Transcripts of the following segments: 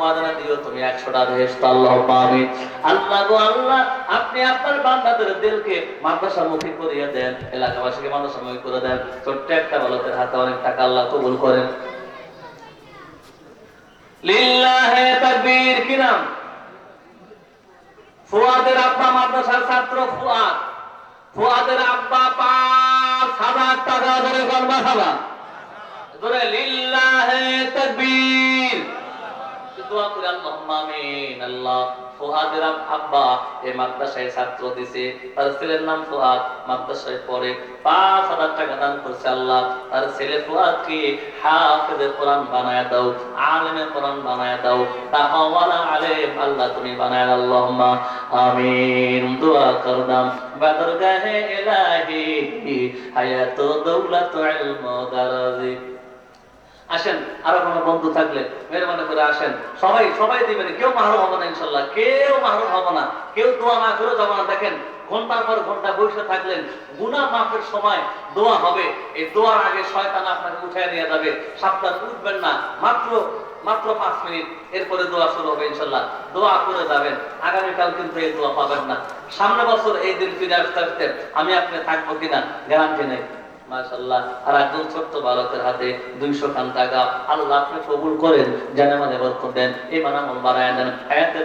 ময়দানে দিও, তুমি একশোটা বেহেস্ত আল্লাহ আমিন। আল্লাহ গো, আল্লাহ, আপনি আপনার বান্দাদের দিলকে মাদ্রাসামুখী করিয়ে দেন, এলাকাবাসীকে মাদ্রাসামুখী করে দেন। ছোট্ট একটা বালকের হাতে অনেক টাকা আল্লাহ কবুল করেন। লিল্লাহে তাকবীর, কি নাম? ফুয়াদের আব্বা মাদ্রাসার ছাত্র ফুয়াদ। ফুয়াদের আব্বা পাঁচ হাজার টাকা ধরে গর্বা খাবা ধরে, লিল্লাহে তাকবীর। দোয়া করে, আল্লাহুম্মা আমিন, আল্লাহ আব্বা এই মাদ্রাসায় ছাত্র দিছে। তার ছেলের নাম ফুহাদ, মাদ্রাসায় পড়ে। পাঁচ হাজার টাকা দান করছে আল্লাহ। তার ছেলে কোরআন বানায় দাও, আলেমে কোরআন দাও। তাহওয়ালা আলেম, আল্লাহ তুমি বানায় আল্লাহুম্মা আমিন। দোয়া করদাম বাদর গাহে ইলাহি হায়াত দৌলত ইলম দারাজি। আসেন, আরও কোনো বন্ধু থাকলে মেহরবানি করে আসেন। সবাই সবাই দিবেন। কেউ মাহরুম হবে না, ইনশাল্লাহ। কেউ মাহরুম হবে না। কেউ দোয়া না করে না দেখেন, ঘণ্টার পর ঘণ্টা বসে থাকলেন। গুনাহ মাফের সময় দোয়া হবে। এই দোয়ার আগে শয়তান আপনাকে উঠায় নিয়ে যাবে। সাবধান উঠবেন না। মাত্র মাত্র পাঁচ মিনিট। এরপরে দোয়া শুরু হবে, ইনশাল্লাহ। দোয়া করে যাবেন। আগামীকাল কিন্তু এই দোয়া পাবেন না। সামনে বছর এই দিন ফিরে আসতে আসতে আমি আপনি থাকব কিনা? গ্যারান্টি নেই। ছোট্ট বালকের হাতে দুইশো খান টাকা আল্লাহ আপনি করেন যেন আমাদের বরকত দেন। এই মানামল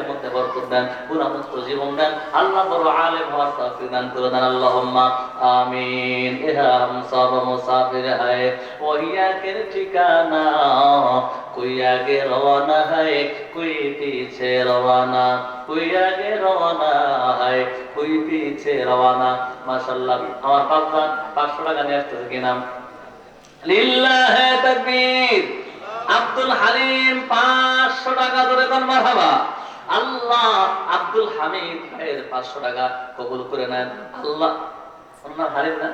মধ্যে বরকত দেন পুরামুক্ত জীবন দেন। আল্লাহ বড় আলেম হওয়ার তাফি আমিন। এরা হাম সব ঠিকানা? কই আগে রওয়ানা হায়, কই পিছে রওয়ানা? তুই আগে রওনা হয়, তুই পিছে রওনা। মাশাল্লাহ আমার পাঁচ ভাগ পাঁচশো টাকা নিয়ে আসতেছে, কি নাম? লিল্লাহ তাকবীর। আব্দুল হালিম, পাঁচশো টাকা ধরে কোন মারহাবা? আল্লাহ আব্দুল হামিদ ভাইয়ের পাঁচশো টাকা কবুল করে নেন। আল্লাহ আপনার হারিম না?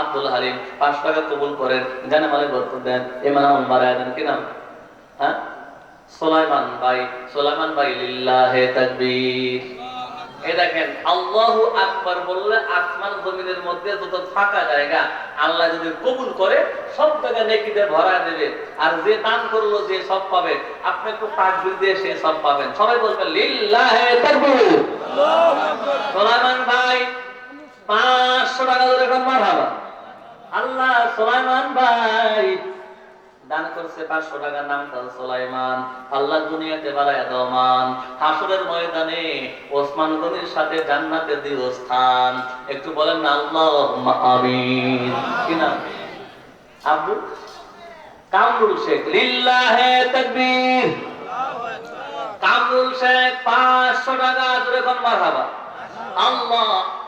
আব্দুল হালিম, পাঁচশো টাকা কবুল করেন। জানে মানে বরকত দেন। এমাম বাড়ায় দেন, কি নাম? হ্যাঁ? সোলাইমান ভাই সোলাইমান ভাই, লিল্লাহে তাকবীর। দেখেন, আল্লাহু আকবার বললে আসমান জমিনের মধ্যে যত ফাঁকা জায়গা, আল্লাহ যদি কবুল করে, সব জায়গা নেকিতে ভরা দেবে। আর যে দান করল যে সব পাবে। আপনি একটু দিয়ে সে সব পাবেন। সবাই বলবেন, লিল্লাহে তাকবীর সোলাইমান ভাই 500 টাকা ধরে এখন মারহাবা আল্লাহ সোলাইমান ভাই দান করছে পাঁচশো টাকার নাম তার সোলাইমান। আল্লাহ দুনিয়াতে বাড়ায় দমান হাসরের ময়দানে ওসমান গনির সাথে জান্নাতে দিও স্থান একটু বলেন না আল্লাহ আমিন। কি নাম? আব্দুল? কামরুল শেখ। লিল্লাহে তাকবীর। কামরুল শেখ, পাঁচশো টাকা, জোরে কোন আল্লাহ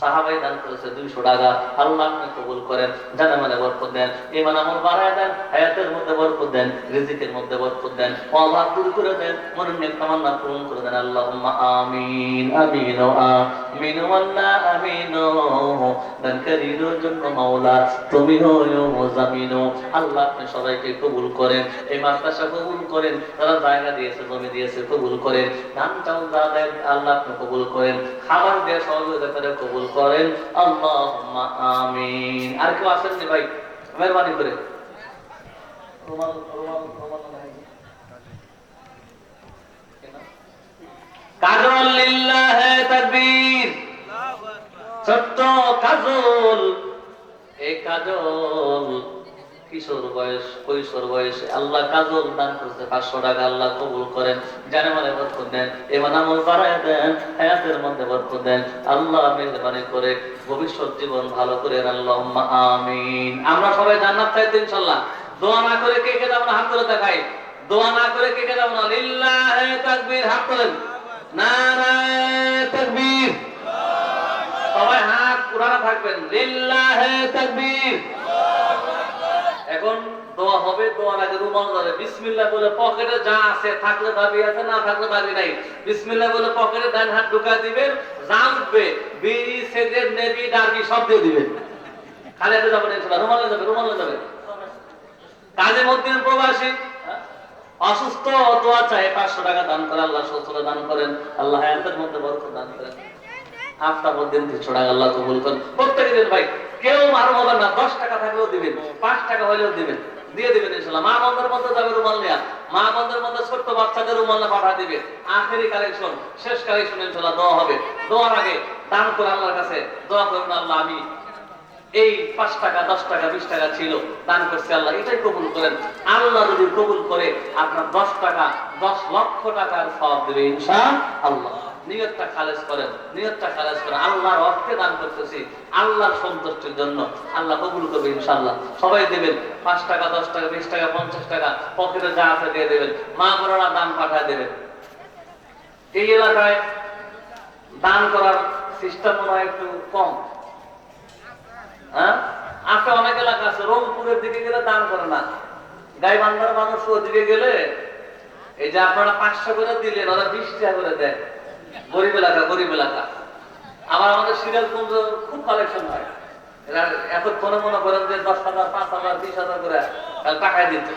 সাহাবাই দান করেছে দুইশো টাকা আল্লাহ কবুল করেন, জানা মানে দেন ইমান আমল বাড়ায় দেন, হায়াতের মধ্যে বরকত দেন, রিজিকের মধ্যে বরকত দেন অভাব দূর করে দেন মনের নেক তামান্না পূরণ করে দেন আল্লাহ আমিন আমিন আমিন আমিন জন্য মাওলা, তুমি হইও মুজামিন আল্লাহ আপনি সবাইকে কবুল করেন, এই মাদ্রাসা কবুল করেন, তারা জায়গা দিয়েছে, জমি দিয়েছে, কবুল করেন ধান চাউল যা দেন, আল্লাহ আপনি কবুল করেন, খাবার দিয়ে সহযোগিতা করে কবুল করেন আমিন। আর কেউ আসেন নি ভাই? মেহরবানি করে। কাজল লিল্লাহে তাকবীর। ছোট্ট কাজল এই কাজল ভবিষ্যৎ জীবন ভালো করে আমিন। আমরা সবাই জান্নাত চাইতে ইনশাল্লাহ দোয়া না করে কে কে যাব হাত তুলে দেখাই। দোয়া না করে কে কে যাব হাত তোলেন। সবাই হাত উড়ানো থাকবেন, লিল্লাহে তাকবীর। এখন দোয়া হবে, দোয়ার আগে রুমাল ধরে, বিসমিল্লাহ বলে পকেটে যা আছে, থাকলে দাবি আছে, না থাকলে দাবি নাই। বিসমিল্লাহ বলে পকেটে ডান হাত ঢুকা দিবেন উঠবে বিড়ি সিগারেট নেবি ডার্বি, সব দিয়ে দিবেন। খালি হাতে যাবেন ইনশাআল্লাহ রুমালে যাবে রুমালে যাবে। কাজে মধ্যে প্রবাসী হ্যাঁ? অসুস্থ, দোয়া চাই, পাঁচশো টাকা দান করে, আল্লাহ সুস্থতা দান করেন। আল্লাহ হায়াতের মধ্যে বরকত দান করেন। মধ্যে তিনশো টাকা আল্লাহ কবুল করেন। প্রত্যেক দিন ভাই কেউ মারো হবে না, দশ টাকা থাকলেও দিবেন, পাঁচ টাকা হলেও দিবেন, দিয়ে দিবেন ইনশাল্লাহ। মা বন্ধের মধ্যে যাবে রুমাল নেয়া, মা বন্ধের মধ্যে ছোট্ট বাচ্চাদের রুমাল না পাঠা দিবে। আখেরি কালেকশন শেষ কালেকশন ইনশাল্লাহ দোয়া হবে। দোয়ার আগে দান করে আল্লাহর কাছে দোয়া করুন, আল্লাহ, আমি এই পাঁচ টাকা, দশ টাকা, বিশ টাকা ছিল, দান করছে আল্লাহ, এটাই কবুল করেন। আল্লাহ যদি কবুল করে, আপনার দশ টাকা, দশ লক্ষ টাকার সব দেবে ইনশা আল্লাহ। নিয়তটা খালেজ করেন, নিয়তটা খালেজ করেন। আল্লাহর অর্থে দান করতেছি, আল্লাহর সন্তুষ্টির জন্য। আল্লাহ কবুল করবে ইনশাআল্লাহ। সবাই দেবেন, পাঁচ টাকা, দশ টাকা, বিশ টাকা, পঞ্চাশ টাকা, পকেটে যা আছে দিয়ে দেবেন। মা বোনেরা দান পাঠায় দেবেন। এই এলাকায় দান করার সিস্টেম একটু কম। হ্যাঁ? আছে অনেক এলাকা আছে, রংপুরের দিকে গেলে দান করে না। গাইবান্ধার মানুষ ওদিকে গেলে, এই যে আপনারা পাঁচশো করে দিলেন, ওরা বিশ টাকা করে দেয়। গরিব এলাকা গরিব এলাকা। আবার আমাদের সিরিয়ালগঞ্জ খুব কালেকশন হয়। এরা মনে করেন যে দশ হাজার, পাঁচ হাজার, বিশ হাজার করে টাকায় দিত।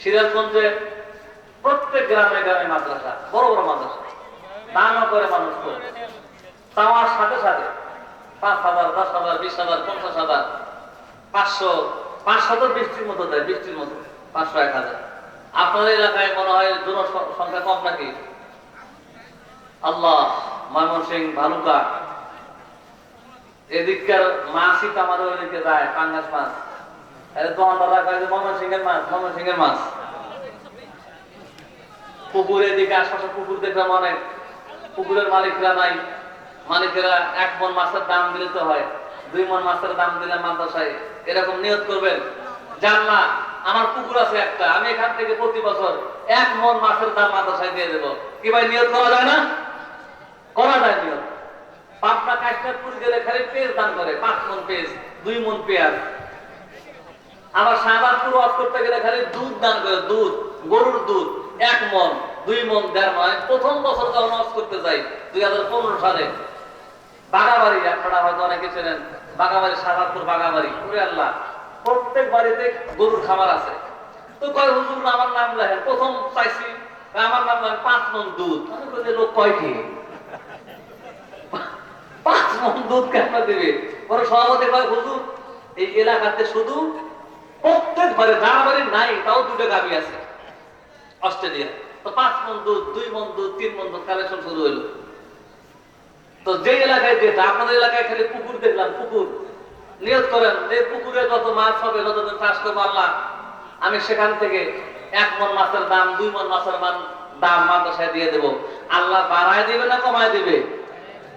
সিরাজগঞ্জে প্রত্যেক গ্রামে গ্রামে মাদ্রাসা, বড় বড় মাদ্রাসা। করে মানুষ করে। চাওয়ার সাথে সাথে পাঁচ হাজার, দশ হাজার, বিশ হাজার, পঞ্চাশ হাজার, পাঁচশো পাঁচশো তো বৃষ্টির মতো দেয়, বৃষ্টির মতো, পাঁচশো, এক হাজার। আপনার এলাকায় মনে হয় জনসংখ্যা কম নাকি? আল্লাহ ময়মনসিং ভালুকা। এদিককার মাছই তো আমাদের ওইদিকে যায়, পাঙ্গাস মাছ। কয় যে মাছ মাছ। পুকুর এদিকে আশপাশে পুকুর দেখলাম অনেক। পুকুরের মালিকরা নাই। মালিকেরা এক মন মাছের দাম দিলে তো হয়। দুই মন মাছের দাম দিলে মাদ্রাসায় এরকম নিয়ত করবেন। জানলা আমার পুকুর আছে একটা, আমি এখান থেকে প্রতি বছর এক মন মাছের দাম মাদ্রাসায় দিয়ে দেবো। কি ভাই, নিয়ত করা যায় না? করা যায় নিয়ত পাবনা কাশ্মীরপুর গেলে খালি পেঁয়াজ দান করে, পাঁচ মন পেঁয়াজ, দুই মন পেঁয়াজ। আবার শাহবাজপুর ওয়াজ করতে গেলে খালি দুধ দান করে, দুধ, গরুর দুধ, এক মন, দুই মন, দেড় মন। প্রথম বছর যখন ওয়াজ করতে যাই, দুই হাজার পনেরো সালে, বাগাবাড়ি, আপনারা হয়তো অনেকে চেনেন, বাগাবাড়ি, শাহবাজপুর বাগাবাড়ি পুরে আল্লাহ, প্রত্যেক বাড়িতে গরুর খামার আছে। তো কয়, হুজুর, আমার নাম লেখেন। প্রথম চাইছি, আমার নাম লেখেন পাঁচ মন দুধ। লোক কয়টি পাঁচ মন দুধ কেন দেবে? পরে সভাপতি কয়, হুজুর, এই এলাকাতে শুধু প্রত্যেক বাড়ি যার বাড়ি নাই, তাও দুটো গাবি আছে। অস্ট্রেলিয়া। তো পাঁচ মন দুধ, দুই মন দুধ, তিন মন দুধ কালেকশন শুরু হইল। তো যে এলাকায় যেটা, আপনাদের এলাকায় খালি পুকুর দেখলাম, পুকুর। নিয়োগ করেন, যে পুকুরে যত মাছ হবে, যতদিন চাষ করব আল্লাহ, আমি সেখান থেকে এক মন মাছের দাম, দুই মন মাছের মান দাম মাদ্রাসায় দিয়ে দেব। আল্লাহ বাড়ায় দিবে না কমায় দিবে?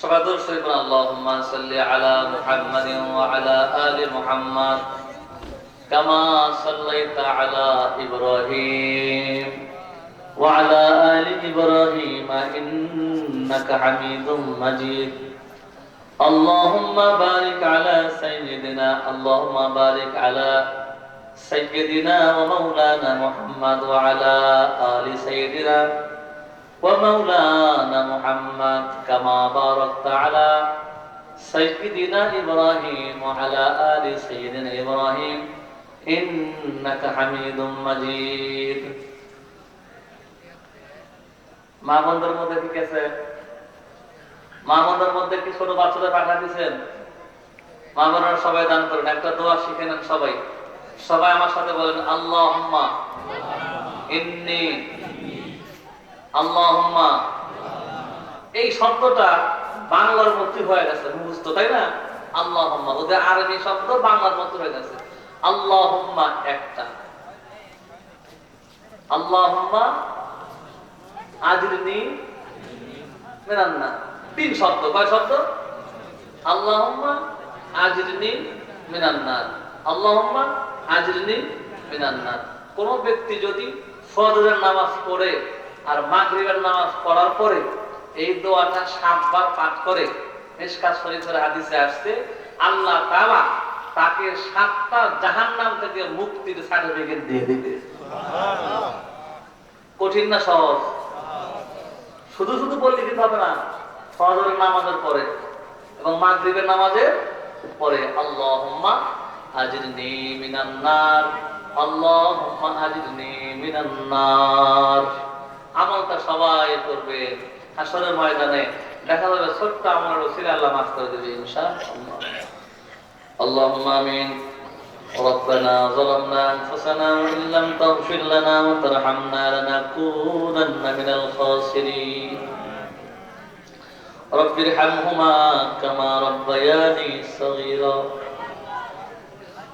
সবাই দূর শরীফ আল্লাহুম্মা সাল্লি আলা মুহাম্মাদিন ওয়া আলা আলি মুহাম্মাদ কামা সাল্লাইতা আলা ইব্রাহিম وعلى آل إبراهيم إنك حميد مجيد اللهم بارك على سيدنا اللهم بارك على سيدنا ومولانا محمد وعلى آل سيدنا ومولانا محمد كما باركت على سيدنا إبراهيم وعلى آل سيدنا إبراهيم إنك حميد مجيد মা বন্ধুর মধ্যে ঠিক আছে মা বন্ধুর মধ্যে কি ছোট বাচ্চাদের পাঠা দিচ্ছেন মা বোনেরা সবাই দান করেন একটা দোয়া শিখে নেন সবাই সবাই আমার সাথে বলেন আল্লাহ ইন্নি আল্লাহ এই শব্দটা বাংলার মধ্যে হয়ে গেছে, মুখস্থ, তাই না? আল্লাহ ওদের আরবি শব্দ বাংলার মধ্যে হয়ে গেছে। আল্লাহ একটা। আল্লাহ আজরিনি মেরান্না তিন শব্দ। কয় শব্দ? আল্লাহুম্মা আজরিনি মিনান্নার। আল্লাহুম্মা আজরিনি মিনান্নার। কোন ব্যক্তি যদি ফজরের নামাজ পড়ে আর মাগরিবের নামাজ পড়ার পরে এই দোয়াটা সাতবার পাঠ করে মিশকাত শরীফের হাদিসে আসছে আল্লাহ তাআলা তাকে সাতটা জাহান্নাম থেকে মুক্তির সার্টিফিকেট দিয়ে দিবে। কঠিন না সহজ? শুধু শুধু বললে দিতে হবে না ফজরের নামাজের পরে এবং মাগরিবের নামাজের পরে আল্লাহুম্মা আজিরনি মিনান নার আল্লাহুম্মা আজিরনি মিনান নার। আমলটা সবাই করবে হাসরের ময়দানে দেখা যাবে ছোট্ট আমলের ওসিলা আল্লাহ মাফ করে দেবে ইনশাআল্লাহ اللهم امين ربنا ظلمنا انفسنا وان لم تغفر لنا وترحمنا لنكونن من الخاسرين رب ارحمهما كما ربياني صغيرا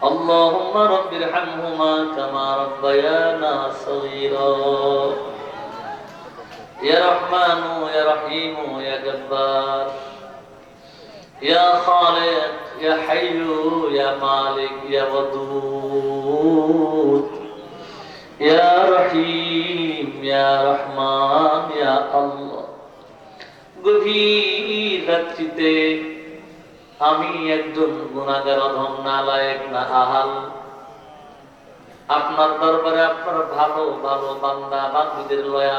اللهم رب ارحمهما كما ربيانا صغيرا يا رحمن يا رحيم يا جبار يا خالق يا حي يا مالك يا ودود يا رحيم يا رحمن يا الله গভীর রাত্রিতে আমি একজন গুণাগার অধম নালায়ক না আহাল আপনার দরবারে আপনার ভালো ভালো বান্দা বান্ধবীদের লয়া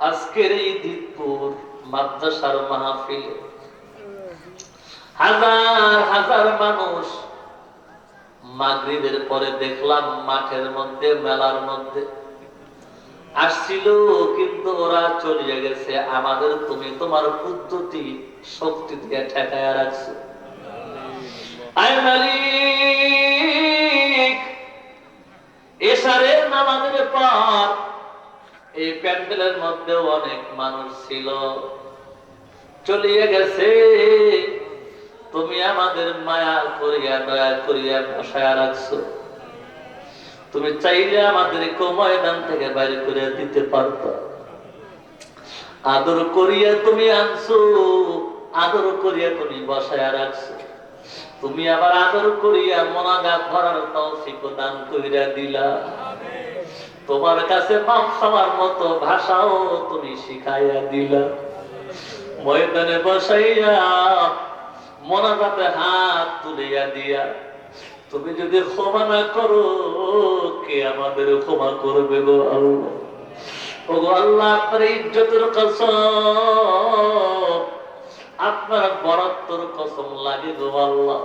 আজকের এই দিকপুর মাদ্রাসার মাহফিলে। হাজার হাজার মানুষ মাগরিবের পরে দেখলাম মাঠের মধ্যে, মেলার মধ্যে। আসছিল, কিন্তু ওরা চলিয়ে গেছে। আমাদের তুমি তোমার পদ্ধতি, শক্তি দিয়ে ঠেকায় রাখছো। এসারের নামাজের পর এই প্যান্ডেলের মধ্যে অনেক মানুষ ছিল। চলিয়ে গেছে। তুমি আমাদের মায়া করিয়া দয়া করিয়া বসায় রাখছো। তুমি চাইলে আমাদের ময়দান থেকে বাইরে করে দিতে পারত। আদর করিয়া তুমি আনছো, আদর করিয়া তুমি বসায় রাখছো। তুমি আবার আদর করিয়া মনাগাত ধরার তৌফিক দান করিয়া দিলা। তোমার কাছে মাপ খাওয়ার মতো ভাষাও তুমি শিখাইয়া দিলা। ময়দানে বসাইয়া মনাজাতে হাত তুলিয়া দিয়া, তুমি যদি ক্ষমা না করো, কে আমাদের ক্ষমা করবে গো আল্লাহ? আপনার ইজ্জতের কসম, আপনার বরাত্তর কসম লাগে গো আল্লাহ।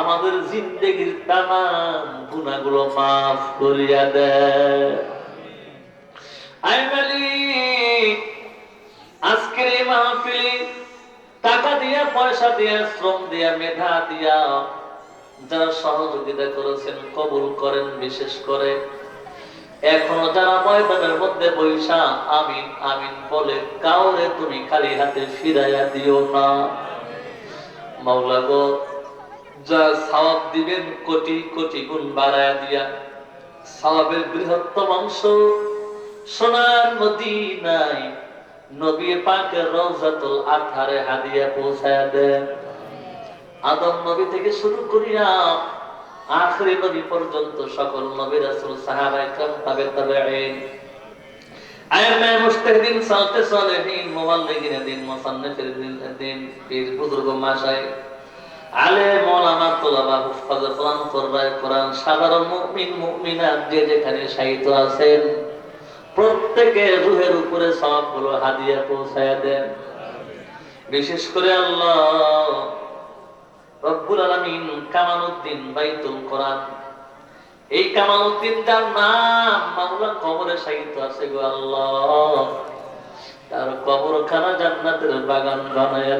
আমাদের জিন্দগির তামাম গুণাগুলো মাফ করিয়া দেয় আজকের এই মাহফিলে টাকা দিয়া, পয়সা দিয়া, শ্রম দিয়া, মেধা দিয়া যারা সহযোগিতা করেছেন, কবুল করেন, বিশেষ করে। এখনও যারা ময়দানের মধ্যে বৈশা, আমিন আমিন বলে, কাউরে তুমি খালি হাতে ফিরাইয়া দিও না। মাওলা গো যা সওয়াব দিবেন, কোটি কোটি গুণ বাড়ায়া দিয়া, সওয়াবের বৃহত্তম অংশ সোনার মদিনায় নবী পাকের রওজাতুল আথারে হাদিয়া পৌঁছায়া দেন আদম নবী থেকে শুরু করিয়া আখরি নবী পর্যন্ত সকল নবী সালতে মুবাল্লিগিন দিন মুসান্নিফির দিন পীর বুজুর্গ আলে মাওলানা তোলাবা হুফাজ কোরআন কোরআন, সাধারণ মুমিন, মুমিনাত যে যেখানে সাহিত্য আছেন। প্রত্যেকে রুহের উপরে সবগুলো হাদিয়া পৌঁছায় দেন। বিশেষ করে আল্লাহ রব্বুল আলামিন বাইতুল এই নাম কবরে সাহিত্য আছে গো আল্লাহ। তার জান্নাতের বাগান বানায়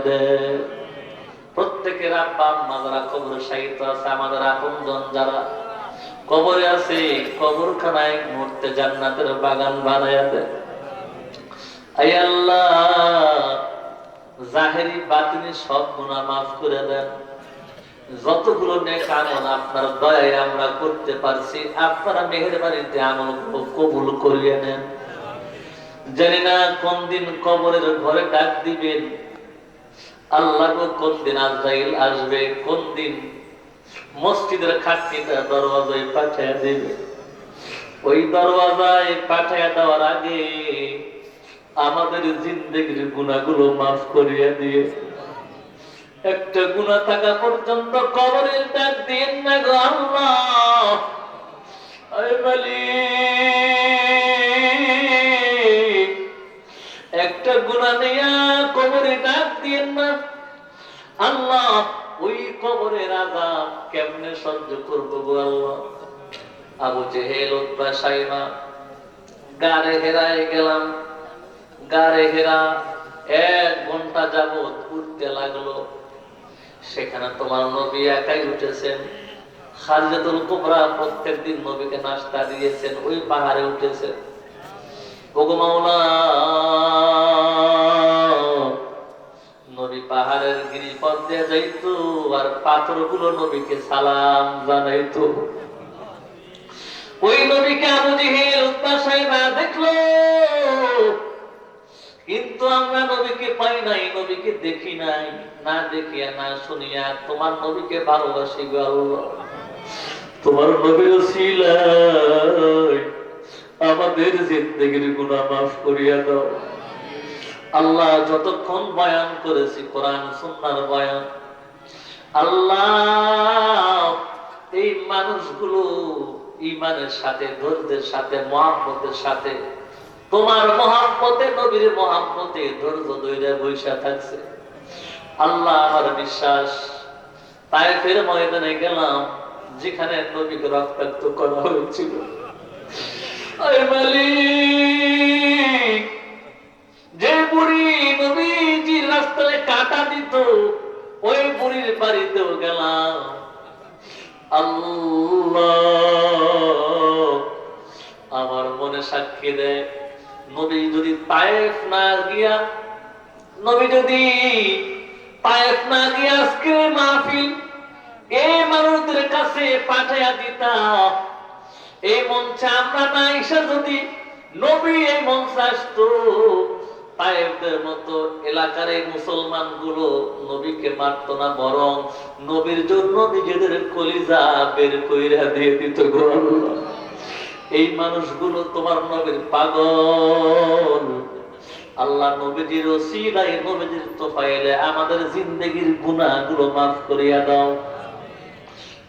প্রত্যেকের আব্বা আম্মা কবরে সাহিত্য আছে, আমাদের আপনজন যারা কবরে আছে, কবরখানায় মরতে জান্নাতের বাগান আমরা করতে পারছি, আপনারা আমল কবুল করিয়ে নেন। কোন দিন কবরের ঘরে ডাক দিবেন, আল্লাহ কোন দিন আজরাইল আসবে, কোন দিন মসজিদের খাটনিটা দরওয়াজায় পাঠিয়ে দেবে। ওই দরওয়াজায় পাঠিয়ে দেওয়ার আগে আমাদের জিন্দগির গুণাগুলো মাফ করিয়ে দিয়ে। একটা গুণা থাকা পর্যন্ত কবরের ডাক দিন না গো আল্লাহ। একটা গুণা নিয়া কবরে ডাক দিন না। আল্লাহ ওই কবরের আজাব কেমনে সহ্য করব গো আল্লাহ? আবু জেহেল সাইমা, গারে হেরায় গেলাম। গারে হেরা এক ঘণ্টা যাবত উঠতে লাগল। সেখানে তোমার নবী একাই উঠেছেন। খালিদাতুল কুবরা প্রত্যেক দিন নবীকে নাস্তা দিয়েছেন, ওই পাহাড়ে উঠেছেন ওগো মাওলা নবী পাহাড়ের গিরিপথ দিয়ে যাইতো আর পাথরগুলো নবীকে সালাম জানাইতো। ওই নবীকে আবু জিহেল সাহেবা দেখল। কিন্তু আমরা নবীকে পাই নাই, নবীকে দেখি নাই। না দেখিয়া, না শুনিয়া, তোমার নবীকে ভালোবাসি গো তোমার নবীর ওসিলায় আমাদের জিন্দগির গুনাহ মাফ করিয়া দাও। আল্লাহ যতক্ষণ বয়ান করেছি, কোরআন, সুন্নার বয়ান, আল্লাহ এই মানুষগুলো ইমানের সাথে, ধৈর্যের সাথে, মহাব্বতের সাথে, তোমার মহাব্বতে, নবীর মহাব্বতে ধৈর্য ধৈর্য বৈশা থাকছে। আল্লাহ আমার বিশ্বাস তাই ফের ময়দানে গেলাম, যেখানে নবীকে রক্তাক্ত করা হয়েছিল। মালিক গিয়া নবী যদি না গিয়া আজকে মাহফিল এই মানুষদের কাছে পাঠাইয়া এই মঞ্চে আমরা না যদি নবী এই মতো এলাকার এই মুসলমানগুলো নবীকে মারত না, বরং নবীর জন্য নিজেদের কলিজা বের কইরা দিয়ে দিত গো এই মানুষগুলো তোমার নবীর পাগল। আল্লাহ নবীজির ওসিলাই নবীজির তোফাইলে আমাদের জিন্দগির গুনাহগুলো মাফ করিয়া দাও।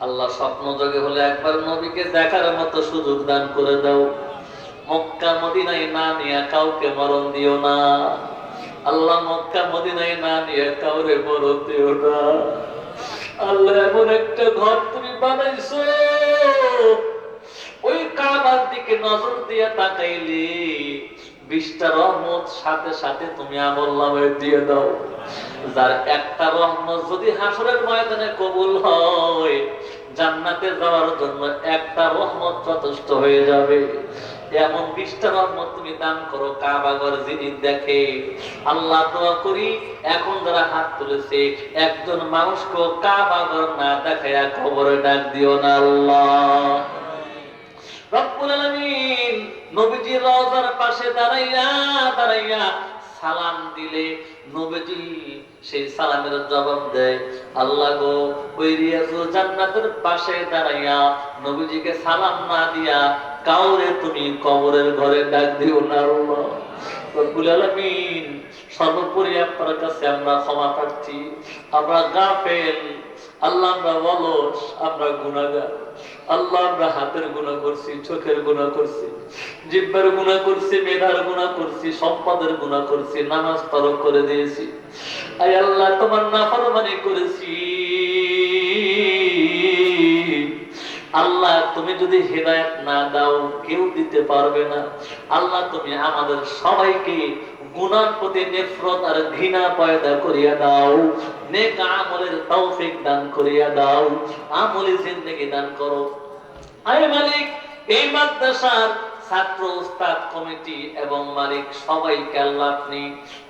আল্লাহ স্বপ্ন যোগে হলে একবার নবীকে দেখার মতো সুযোগ দান করে দাও। মক্কা মদিনায় না নিয়ে কাউকে মরণ দিও না। আল্লাহ মক্কা মদিনায় না নিয়ে কাউরে মরণ দিও না। আল্লাহ এমন একটা ঘর তুমি বানাইছো, ওই কাবার দিকে নজর দিয়ে তাকাইলি বিশটা রহমত সাথে সাথে তুমি আমল নামে দিয়ে দাও। যার একটা রহমত যদি হাসরের ময়দানে কবুল হয়, জান্নাতে যাওয়ার জন্য একটা রহমত যথেষ্ট হয়ে যাবে। এমন বিশটা রহমত তুমি দান করো কাবাগর যিনি দেখে। আল্লাহ দোয়া করি, এখন যারা হাত তুলেছে, একজন মানুষকে কাবাগর না দেখায়া খবরে ডাক দিও না আল্লাহ। সালাম দিলে নবীজি সেই সালামের জবাব দেয়, আল্লাহ গো, ওই পাশে দাঁড়াইয়া নবীজিকে সালাম না দিয়া কাউরে তুমি কবরের ঘরে ডাক দিও না সর্বোপরি আপনার কাছে আমরা ক্ষমা প্রার্থী আমরা গাফেল, আল্লাহ আমরা অলস, আমরা গুনাহগার। আল্লাহ আমরা হাতের গুণা করছি, চোখের গুণা করছি, জিব্বার গুণা করছি মেধার গুণা করছি, সম্পদের গুণা করছি, নামাজ তরক করে দিয়েছি। আয় আল্লাহ, তোমার নাফরমানি করেছি। আল্লাহ, তুমি যদি হেদায়ত না দাও, কেউ দিতে পারবে না। আল্লাহ, তুমি আমাদের সবাইকে গুনার প্রতি নেফরত আর ঘৃণা পয়দা করিয়া দাও। নেক আমলের তৌফিক দান করিয়া দাও। আমলে জিন্দেগি দান করো। আয় মালিক, এই মাদ্রাসার ছাত্র উস্তাদ কমিটি এবং মালিক সবাইকে আল্লাহ আপনি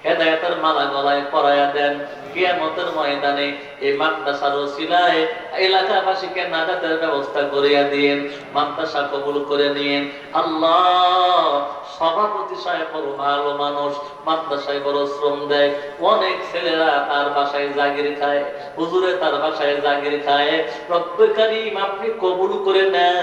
হেদায়তের মালা গলায় পরায়া দেন। কিয়ামতের ময়দানে এই মাদ্রাসার ওসিলায় এলাকাবাসীকে নাজাতের ব্যবস্থা করিয়া দিয়েন, মাদ্রাসা কবুল করে নিয়েন। আল্লাহ সভাপতি সাহেব বড় ভালো মানুষ, মাদ্রাসায় বড় শ্রম দেয়। অনেক ছেলেরা তার বাসায় জাগির খায়, হুজুরে তার বাসায় জাগির খায়। রব্বে কারীম, আপনি কবুল করে নেন।